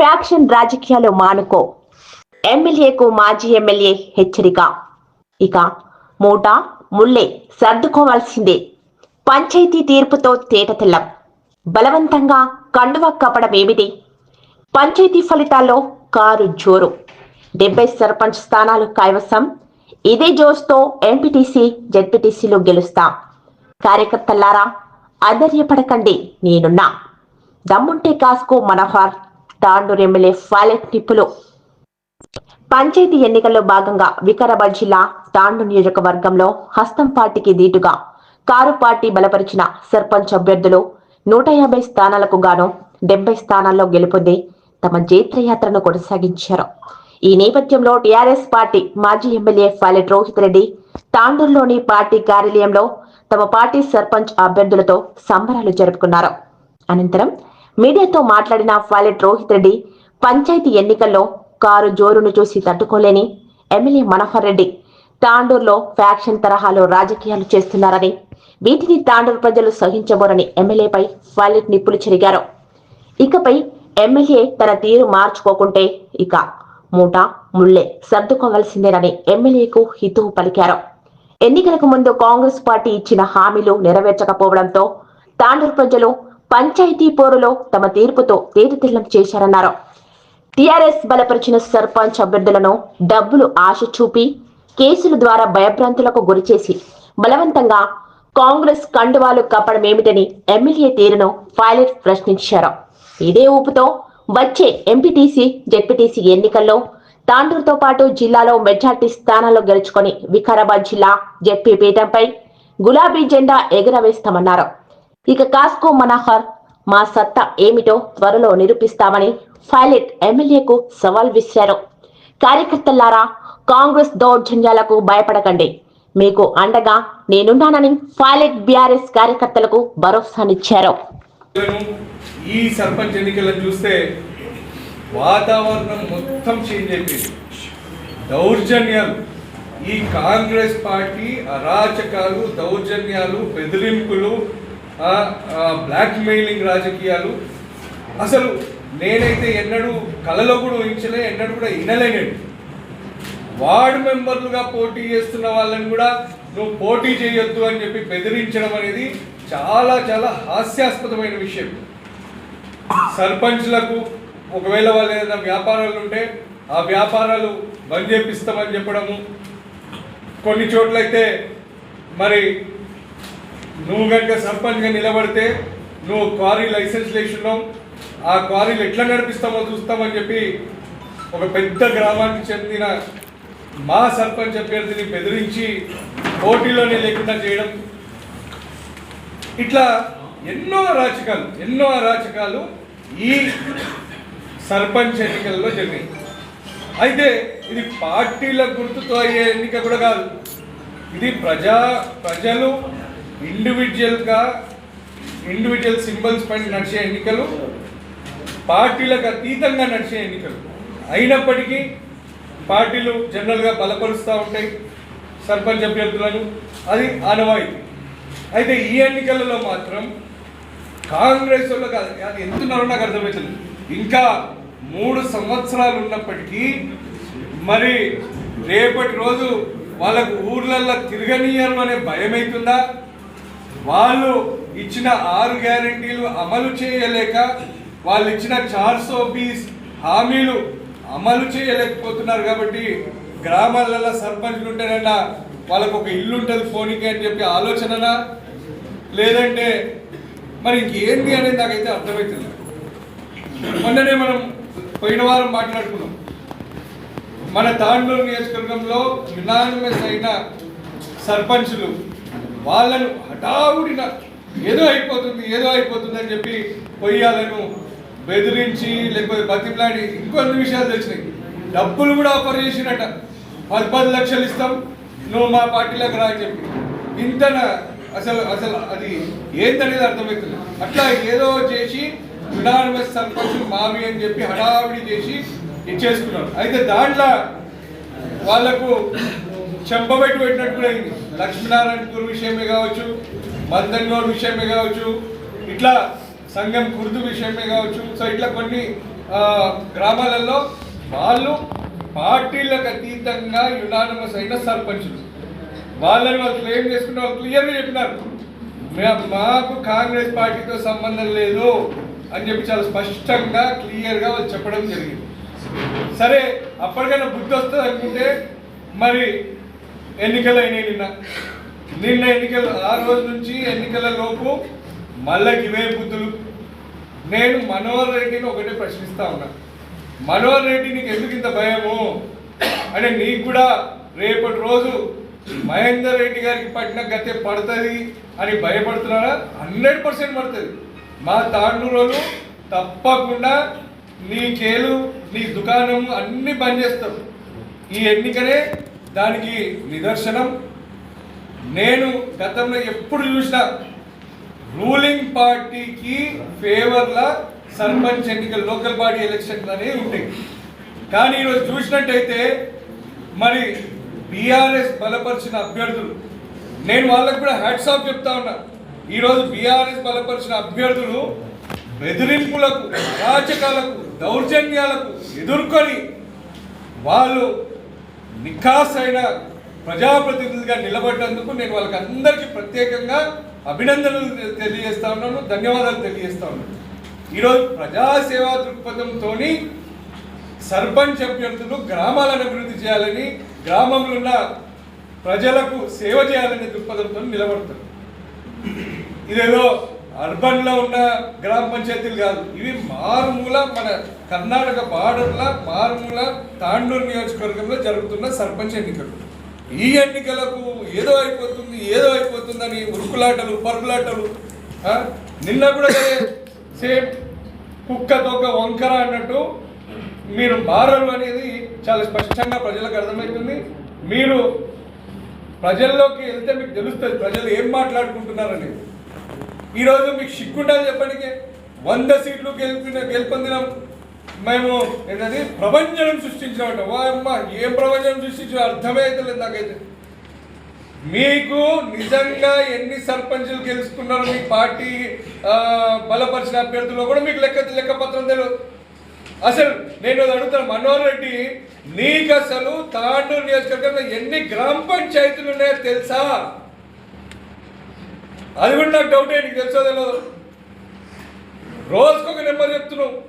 Faction రాజకీయాలు మానుకో. ఎమ్మెల్యేకు మాజీ ఎమ్మెల్యే హెచ్చరిక. ఇక మూట ముల్లే సర్దుకోవాల్సిందే. పంచాయతీ తీర్పుతో తేటతెల్లం బలవంతంగా కండువ కప్పడం ఏమిటి? పంచాయతీ ఫలితాల్లో కారు జోరు. డెబ్బై సర్పంచ్ స్థానాలు కైవసం. ఇదే జోస్తో ఎంపీటీసీ జెడ్పీటీసీలో గెలుస్తాం. కార్యకర్తల్లారా అధైర్యపడకండి నేనున్నా. దమ్ముంటే కాస్కో మనోహర్ తాండూరు ఎమ్మెల్యే ఫాలెట్ టిప్పులు. పంచాయతీ ఎన్నికల్లో భాగంగా వికారాబాద్ జిల్లా తాండు నియోజకవర్గంలో హస్తం పార్టీకి దీటుగా కారు పార్టీ బలపరిచిన సర్పంచ్ అభ్యర్థులు నూట యాభై స్థానాలకు గాను డెబ్బై స్థానాల్లో గెలుపొంది తమ జైత్రయాత్రను కొనసాగించారు. ఈ నేపథ్యంలో టీఆర్ఎస్ పార్టీ మాజీ ఎమ్మెల్యే ఫాలెట్ రోహిత్ రెడ్డి తాండూరులోని పార్టీ కార్యాలయంలో తమ పార్టీ సర్పంచ్ అభ్యర్థులతో సంబరాలు జరుపుకున్నారు. అనంతరం మీడియాతో మాట్లాడిన ఫైలెట్ రోహిత్ రెడ్డి పంచాయతీ ఎన్నికల్లో కారు జోరును చూసి తట్టుకోలేని ఎమ్మెల్యే మనోహర్ రెడ్డి తాండూరులో ఫ్యాక్షన్ తరహాలో రాజకీయాలు చేస్తున్నారని వీటిని తాండూరు ప్రజలు సహించబోరని ఎమ్మెల్యేపై ఫైలెట్ నిప్పులు చెరిగారు. ఇకపై ఎమ్మెల్యే తన తీరు మార్చుకోకుంటే ఇక మూట ముళ్ళే సర్దుకోవలసిందేనని ఎమ్మెల్యేకు హితువు పలికారు. ఎన్నికలకు ముందు కాంగ్రెస్ పార్టీ ఇచ్చిన హామీలు నెరవేర్చకపోవడంతో తాండూరు ప్రజలు పంచాయతీ పోరులో తమ తీర్పుతో తేలితెల్లం చేశారన్నారు. టీఆర్ఎస్ బలపరిచిన సర్పంచ్ అభ్యర్థులను డబ్బులు ఆశ చూపి కేసుల ద్వారా భయభ్రాంతులకు గురిచేసి బలవంతంగా కాంగ్రెస్ కండువాలు కప్పడమేమిటని ఎమ్మెల్యే తీరును పైలట్ ప్రశ్నించారు. ఇదే ఊపుతో వచ్చే ఎంపీటీసీ జెడ్పీటీసీ ఎన్నికల్లో తాండూరుతో పాటు జిల్లాలో మెజార్టీ స్థానాల్లో గెలుచుకొని వికారాబాద్ జిల్లా జెడ్పీ పీఠంపై గులాబీ జెండా ఎగురవేస్తామన్నారు. ఇక కాస్కో మనోహర్ మా సత్తా ఏమిటో త్వరలో నిరూపిస్తామని పైలట్ ఎమ్మెల్యేకు సవాల్ విసిరారు. కార్యకర్తలారా కాంగ్రెస్ దౌర్జన్యాలకు భయపడకండి. మీకు అండగా నేనున్నానని పైలట్ బీఆర్ఎస్ కార్యకర్తలకు భరోసానిచ్చారు. ఈ సర్పంచ్ ఎన్నికలను చూస్తే వాతావరణం మొత్తం చేంజ్ అయిపోయింది. దౌర్జన్యాలు. ఈ కాంగ్రెస్ పార్టీ అరాచకాలు దౌర్జన్యాలు బెదిరింపులు బ్లాక్ మెయిలింగ్ రాజకీయాలు. అసలు నేనైతే ఎన్నడూ కలలో కూడా ఊహించలే ఎన్నడూ కూడా వినలేనండి వార్డ్ మెంబర్లుగా పోటీ చేస్తున్న వాళ్ళని కూడా నువ్వు పోటీ చేయొద్దు అని చెప్పి బెదిరించడం అనేది చాలా చాలా హాస్యాస్పదమైన విషయం. సర్పంచ్లకు ఒకవేళ వాళ్ళు ఏదైనా వ్యాపారాలు ఉంటే ఆ వ్యాపారాలు బంద్ చేపిస్తామని చెప్పడము. కొన్ని చోట్లయితే మరి నువ్వు కనుక సర్పంచ్గా నిలబడితే నువ్వు క్వారీ లైసెన్స్ లేచున్నావు. ఆ క్వారీలు ఎట్లా నడిపిస్తామో చూస్తామని చెప్పి ఒక పెద్ద గ్రామానికి చెందిన మా సర్పంచ్ అభ్యర్థిని బెదిరించి పోటీలోనే లేకుండా చేయడం. ఇట్లా ఎన్నో అరాచకాలు ఎన్నో అరాచకాలు ఈ సర్పంచ్ ఎన్నికల్లో జరిగాయి అయితే ఇది పార్టీల గుర్తుతో అయ్యే ఎన్నిక కూడా కాదు. ఇది ప్రజా ప్రజలు ఇండివిజువల్గా ఇండివిజువల్ సింబల్స్ పైన నడిచే ఎన్నికలు పార్టీలకు అతీతంగా నడిచే ఎన్నికలు. అయినప్పటికీ పార్టీలు జనరల్గా బలపరుస్తూ ఉంటాయి సర్పంచ్ అభ్యర్థులను అది ఆనవాయితీ. అయితే ఈ ఎన్నికలలో మాత్రం కాంగ్రెస్ వాళ్ళకి అది అది ఎంతున్నారో నాకు అర్థమవుతుంది ఇంకా మూడు సంవత్సరాలు ఉన్నప్పటికీ మరి రేపటి రోజు వాళ్ళకు ఊర్లల్లో తిరగనీయరు అనే భయం అవుతుందా వాళ్ళు ఇచ్చిన ఆరు గ్యారంటీలు అమలు చేయలేక వాళ్ళు ఇచ్చిన చార్ సో బీస్ హామీలు అమలు చేయలేకపోతున్నారు కాబట్టి గ్రామాలలో సర్పంచ్లు ఉంటేనన్నా వాళ్ళకు ఒక ఇల్లు ఉంటుంది ఫోన్కి అని చెప్పి ఆలోచననా? లేదంటే మరి ఇంకేంటి అనేది నాకైతే అర్థమవుతుంది మొన్ననే మనం పోయిన వారం మాట్లాడుకున్నాం. మన తాండూరు నియోజకవర్గంలో యునానిమస్ అయిన సర్పంచులు వాళ్ళను హఠావుడిన ఏదో అయిపోతుంది ఏదో అయిపోతుంది అని చెప్పి పొయ్యాలను బెదిరించి లేకపోతే బతిమలాడి ఇంకొన్ని విషయాలు తెలిసినాయి డబ్బులు కూడా ఆఫర్ చేసినట్ట పది పది లక్షలు ఇస్తాం నువ్వు మా పార్టీలోకి రా అని చెప్పి. ఇంతన అసలు అసలు అది ఏంటనేది అర్థమవుతుంది. అట్లా ఏదో చేసి యునానిమస్ సర్పంచ్ మావి అని చెప్పి హడావిడి చేసి ఇచ్చేసుకున్నారు. అయితే దాంట్లో వాళ్ళకు చెంపబెట్టి పెట్టినట్టు కూడా అయింది. లక్ష్మీనారాయణ గురు విషయమే కావచ్చు మదన్ గౌడ్ విషయమే కావచ్చు ఇట్లా సంఘం కుర్దు విషయమే కావచ్చు. సో ఇట్లా కొన్ని గ్రామాలలో వాళ్ళు పార్టీలకు అతీతంగా యునానమస్ అయిన సర్పంచులు. వాళ్ళని వాళ్ళు క్లెయిమ్ చేసుకుంటే వాళ్ళు క్లియర్గా చెప్పినారు. మాకు కాంగ్రెస్ పార్టీతో సంబంధం లేదు అని చెప్పి చాలా స్పష్టంగా క్లియర్గా వాళ్ళు చెప్పడం జరిగింది. సరే అప్పటికైనా బుద్ధి వస్తుంది అనుకుంటే మరి ఎన్నికలు నిన్న. నిన్న ఎన్నికలు ఆ రోజు నుంచి ఎన్నికల లోపు మళ్ళా ఇవే బుద్ధులు. నేను మనోహర్ రెడ్డిని ఒకటే ప్రశ్నిస్తా ఉన్నా. మనోహర్ రెడ్డి నీకు ఎందుకు ఇంత భయము? అంటే నీకు కూడా రేపటి రోజు మహేందర్ రెడ్డి గారికి పట్టిన గతే పడుతుంది అని భయపడుతున్నారా? హండ్రెడ్ పర్సెంట్ పడుతుంది. మా తాండూరోలు తప్పకుండా నీ కేలు నీ దుకాణం అన్ని బంద్ చేస్తాం. ఈ ఎన్నికనే దానికి నిదర్శనం. నేను గతంలో ఎప్పుడు చూసినా రూలింగ్ పార్టీకి ఫేవర్లా సర్పంచ్ ఎన్నికలు లోకల్ బాడీ ఎలక్షన్స్ అనేవి ఉంటాయి. కానీ ఈరోజు చూసినట్టయితే మరి బీఆర్ఎస్ బలపరిచిన అభ్యర్థులు నేను వాళ్ళకు కూడా హ్యాట్స్ ఆఫ్ చెప్తా ఉన్నా. ఈరోజు బీఆర్ఎస్ బలపరిచిన అభ్యర్థులు బెదిరింపులకు అరాచకాలకు దౌర్జన్యాలకు ఎదుర్కొని వాళ్ళు నిఖాస్ అయిన ప్రజాప్రతినిధులుగా నిలబడ్డందుకు నేను వాళ్ళకి అందరికీ ప్రత్యేకంగా అభినందనలు తెలియజేస్తా ఉన్నాను ధన్యవాదాలు తెలియజేస్తా ఉన్నాను. ఈరోజు ప్రజాసేవా దృక్పథంతో సర్పంచ్ అభ్యర్థులు గ్రామాలను అభివృద్ధి చేయాలని గ్రామంలో ఉన్న ప్రజలకు సేవ చేయాలనే దృక్పథంతో నిలబడతారు. ఇదేదో అర్బన్లో ఉన్న గ్రామ పంచాయతీలు కాదు. ఇవి మారుమూల మన కర్ణాటక బార్డర్ల మారుమూల తాండూరు నియోజకవర్గంలో జరుగుతున్న సర్పంచ్ ఎన్నికలు. ఈ ఎన్నికలకు ఏదో అయిపోతుంది ఏదో అయిపోతుందని ఉరుకులాటలు పరుగులాటలు నిన్న కూడా సేమ్ కుక్క తొక్క వంకర అన్నట్టు మీరు మారరు అనేది చాలా స్పష్టంగా ప్రజలకు అర్థమవుతుంది. మీరు ప్రజల్లోకి వెళ్తే మీకు తెలుస్తుంది ప్రజలు ఏం మాట్లాడుకుంటున్నారని. ఈరోజు మీకు సిగ్గుండాలి చెప్పడానికి వంద సీట్లు గెలిపిన గెలుపొందినాం. మేము ఏంటది? ప్రపంచం సృష్టించినామంట వా అమ్మ ఏం ప్రపంచం సృష్టించిన అర్థమే అవుతలేదు నాకైతే. మీకు నిజంగా ఎన్ని సర్పంచులు గెలుచుకున్నారు మీ పార్టీ బలపరిచిన అభ్యర్థుల్లో కూడా మీకు లెక్క లెక్కపత్రం తెలియదు అసలు నేను అది అడుగుతాను మనోహర్ రెడ్డి నీకు అసలు తాండూరు నియోజకవర్గంలో ఎన్ని గ్రామ పంచాయతీలు ఉన్నాయో తెలుసా? అది కూడా నాకు డౌటే నీకు తెలుసో తెలియదు రోజుకొక నెంబర్ చెప్తున్నావు.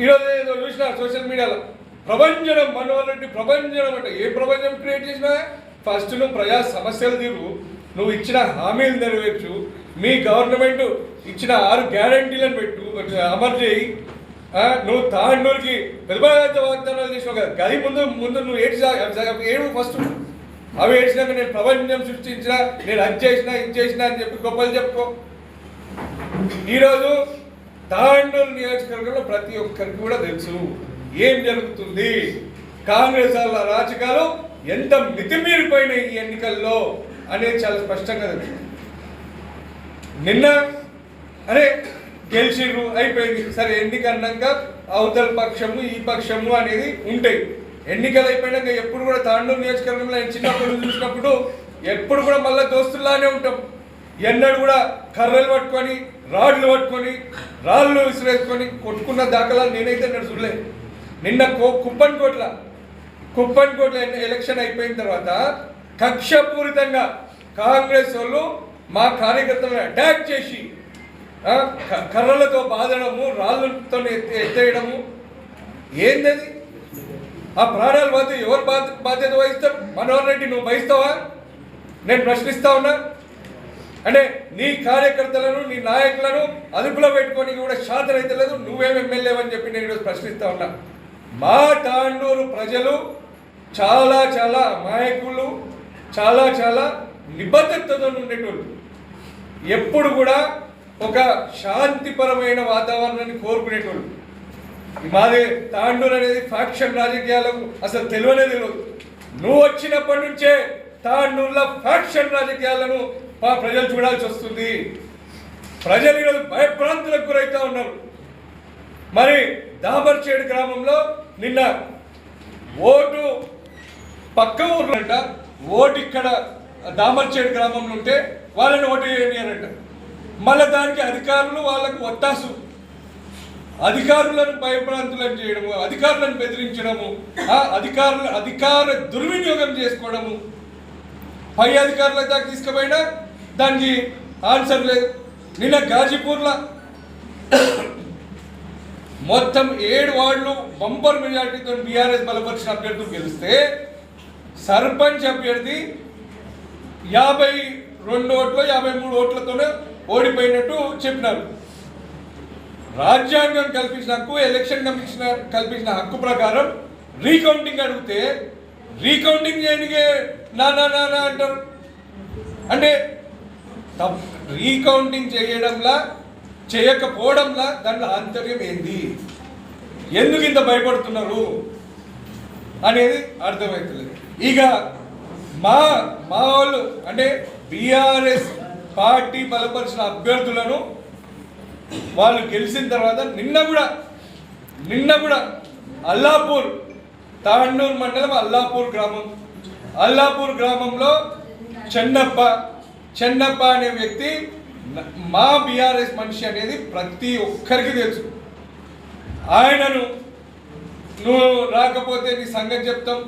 ఈరోజు ఏదో చూసిన సోషల్ మీడియాలో. ప్రపంచం మనోహర్ రెడ్డి ప్రపంచం అంటే. ఏ ప్రపంచం క్రియేట్ చేసినా? ఫస్ట్ నువ్వు ప్రజా సమస్యలు తీరు. నువ్వు ఇచ్చిన హామీలు నెరవేర్చు. మీ గవర్నమెంట్ ఇచ్చిన ఆరు గ్యారంటీలను పెట్టు. అమలు చేయి. నువ్వు తాండూరుకి పెద్ద వాగ్దానాలు చేసినావు కదా. గది ముందు ముందు నువ్వు ఏడు ఏడు ఫస్ట్ అవి వేసినాక నేను ప్రపంచం సృష్టించిన నేను అది చేసిన ఇది చేసిన అని చెప్పి గొప్పలు చెప్పుకో. ఈరోజు తాండూరు నియోజకవర్గంలో ప్రతి ఒక్కరికి కూడా తెలుసు ఏం జరుగుతుంది. కాంగ్రెస్ వాళ్ళ రాజకాలు ఎంత మితిమీరిపోయినాయి ఈ ఎన్నికల్లో అనేది చాలా స్పష్టంగా తెలుసు. నిన్న అరే గెలిచిర్రు అయిపోయింది. సరే ఎన్నికన్నాక అవతల పక్షము ఈ పక్షము అనేది ఉంటాయి. ఎన్నికలు అయిపోయినాక ఎప్పుడు కూడా తాండూరు నియోజకవర్గంలో నేను చిన్నప్పుడు చూసినప్పుడు ఎప్పుడు కూడా మళ్ళీ దోస్తుల్లానే ఉంటాం. ఎన్నడూ కూడా కర్రలు పట్టుకొని రాడ్లు పట్టుకొని రాళ్ళు విసిరేసుకొని కొట్టుకున్న దాఖలాలు నేనైతే నేను చూడలేదు నిన్న కో కుప్పన్ కోట్ల కుప్పన్ కోట్ల ఎలక్షన్ అయిపోయిన తర్వాత కక్షపూరితంగా కాంగ్రెస్ వాళ్ళు మా కార్యకర్తలను అటాక్ చేసి కర్రలతో బాధడము రాళ్ళతో ఎత్తేయడము. ఏందది? ఆ ప్రాణాలు బాధ్యత ఎవరు బాధ్య బాధ్యత వహిస్తారు మనోహర్ రెడ్డి నువ్వు వహిస్తావా? నేను ప్రశ్నిస్తా ఉన్నా. అంటే నీ కార్యకర్తలను నీ నాయకులను అదుపులో పెట్టుకొని కూడా శాతం అయితే లేదు. నువ్వేం ఎమ్మెల్యే అని చెప్పి నేను ఈరోజు ప్రశ్నిస్తా ఉన్నా. మా తాండూరు ప్రజలు చాలా చాలా అమాయకులు చాలా చాలా నిబద్ధతతో ఉండేటోళ్ళు. ఎప్పుడు కూడా ఒక శాంతిపరమైన వాతావరణాన్ని కోరుకునేటోళ్ళు. మాది తాండూరు అనేది ఫ్యాక్షన్ రాజకీయాలకు అసలు తెలియనే తెలియదు నువ్వు వచ్చినప్పటి నుంచే తాండూరులో ఫ్యాక్షన్ రాజకీయాలను మా ప్రజలు చూడాల్సి వస్తుంది. ప్రజలు ఈరోజు భయభ్రాంతులకు గురవుతా ఉన్నారు. మరి దాబర్చేడు గ్రామంలో నిన్న ఓటు పక్క ఊర్లంట ఓటు ఇక్కడ దామర్చేడు గ్రామంలో ఉంటే వాళ్ళని ఓటు వేయనియారంట మళ్ళీ దానికి అధికారులు వాళ్ళకు ఒత్తాసు. అధికారులను భయప్రాంతులను చేయడము అధికారులను బెదిరించడము ఆ అధికారుల అధికార దుర్వినియోగం చేసుకోవడము. పై అధికారుల దాకా తీసుకుపోయినా దానికి ఆన్సర్ లేదు. నిన్న గాజీపూర్లో మొత్తం ఏడు వార్డులు బంపర్ మెజార్టీతో బీఆర్ఎస్ బలపరిచిన అభ్యర్థులు గెలిస్తే సర్పంచ్ అభ్యర్థి యాభై రెండు ఓట్లు యాభై మూడు ఓట్లతోనే ఓడిపోయినట్టు చెప్పినారు. రాజ్యాంగం కల్పించిన హక్కు ఎలక్షన్ కమిషన్ కల్పించిన హక్కు ప్రకారం రీకౌంటింగ్ అడిగితే రీకౌంటింగ్ చేయనికే నా నా నా అంటారు. అంటే రీకౌంటింగ్ చేయడంలా చేయకపోవడంలా దాంట్లో ఆంతర్యం ఏంది? ఎందుకు ఇంత భయపడుతున్నారు? అనేది అర్థమవుతుంది ఇక మా మా వాళ్ళు అంటే బీఆర్ఎస్ పార్టీ బలపరిచిన అభ్యర్థులను వాళ్ళు గెలిచిన తర్వాత నిన్న కూడా నిన్న కూడా అల్లాపూర్ తాండూరు మండలం అల్లాపూర్ గ్రామం. అల్లాపూర్ గ్రామంలో చెన్నప్ప చెన్నప్ప అనే వ్యక్తి మా బీఆర్ఎస్ మనిషి అనేది ప్రతి ఒక్కరికి తెలుసు. ఆయనను నువ్వు రాకపోతే నీ సంగతి చెప్తాం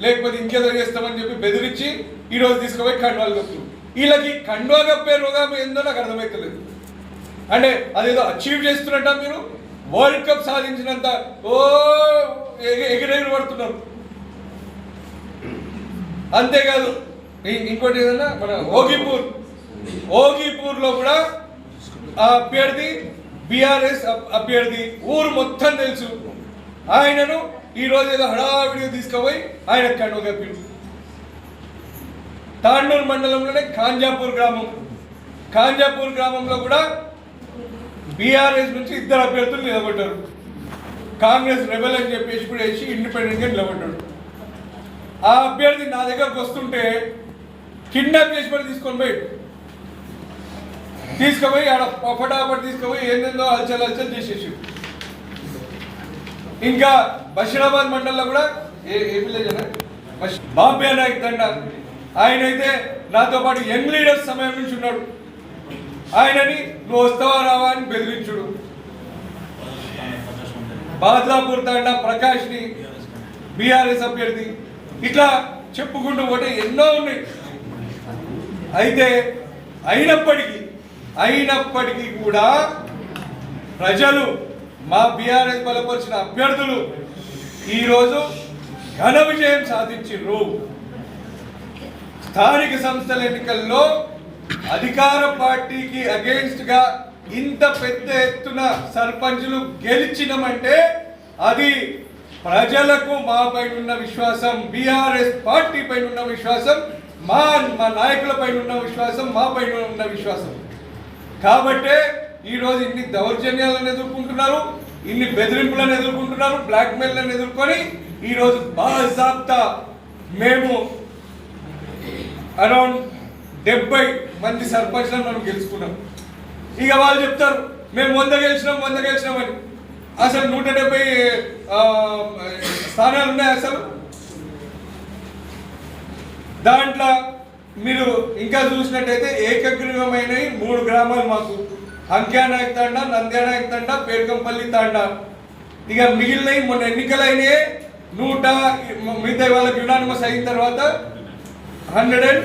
లేకపోతే ఇంకేదో చేస్తామని చెప్పి బెదిరించి ఈరోజు తీసుకుపోయి కండువాలు కప్పు వీళ్ళకి కండువా కప్పే రోగం ఏందో నాకు అర్థమవుతలేదు అంటే అదేదో అచీవ్ చేస్తున్నట్ట మీరు? వరల్డ్ కప్ సాధించినంత ఓ ఎగిరెగిరి పడుతున్నారు. అంతేకాదు ఇంకోటి ఏదన్నా? మన ఓగిపూర్. ఓగిపూర్లో కూడా ఆ అభ్యర్థి బీఆర్ఎస్ అభ్యర్థి ఊరు మొత్తం తెలుసు. ఆయనను ఈ రోజు ఏదో హడావిడిగా తీసుకుపోయి ఆయన కండు కప్పిండు తాండూరు మండలంలోనే కాంజాపూర్ గ్రామం. కాంజాపూర్ గ్రామంలో కూడా బీఆర్ఎస్ నుంచి ఇద్దరు అభ్యర్థులు నిలబడ్డారు. కాంగ్రెస్ రెబెల్ అని చెప్పేసి కూడా వేసి ఇండిపెండెంట్గా నిలబడ్డాడు. ఆ అభ్యర్థి నా దగ్గరకు వస్తుంటే కిడ్నాప్ చేసి మరి తీసుకొని పోయి తీసుకుపోయి ఆడ ఫటాఫట్ తీసుకుపోయి ఏందేందో అలచల్ అలచల్ చేసేసి. ఇంకా బషీరాబాద్ మండలంలో కూడా ఏ ఏ విలేజ్ అన్న బష్- బాంబే నాయక్ తండ ఆయన అయితే నాతో పాటు యంగ్ లీడర్స్ సమయం నుంచి ఉన్నాడు. ఆయనని నువ్వు వస్తావా రావా అని బెదిరించుడు. బాద్లాపూర్ తండా ప్రకాష్ని బీఆర్ఎస్ అభ్యర్థి ఇట్లా చెప్పుకుంటూ పోతే ఎన్నో ఉన్నాయి. అయితే అయినప్పటికీ అయినప్పటికీ కూడా ప్రజలు మా బీఆర్ఎస్ బలపరిచిన అభ్యర్థులు ఈరోజు ఘన విజయం సాధించారు స్థానిక సంస్థల ఎన్నికల్లో అధికార పార్టీకి అగేన్స్ట్గా ఇంత పెద్ద ఎత్తున సర్పంచులు గెలిచినమంటే అది ప్రజలకు మా పైన ఉన్న విశ్వాసం బీఆర్ఎస్ పార్టీ పైన ఉన్న విశ్వాసం మా మా నాయకుల పైన ఉన్న విశ్వాసం మా పైన ఉన్న విశ్వాసం. కాబట్టే ఈరోజు ఇన్ని దౌర్జన్యాలను ఎదుర్కొంటున్నారు ఇన్ని బెదిరింపులను ఎదుర్కొంటున్నారు బ్లాక్మెయిల్లను ఎదుర్కొని ఈరోజు బాజాబ్తా మేము అరౌండ్ డెబ్బై మంది సర్పంచ్లను మనం గెలుచుకున్నాం. ఇక వాళ్ళు చెప్తారు మేము వంద గెలిచినాం వంద గెలిచినామని అసలు నూట డెబ్బై స్థానాలు ఉన్నాయి అసలు? దాంట్లో మీరు ఇంకా చూసినట్టయితే ఏకగ్రీవమైనవి మూడు గ్రామాలు మాకు. అంక్యానాయక్ తండ నంద్యానాయక్ తండ పేర్కంపల్లి తండ. ఇక మిగిలినవి మొన్న ఎన్నికలైనయే. నూట మిగతా వాళ్ళకి యునానిమస్ అయిన తర్వాత హండ్రెడ్ అండ్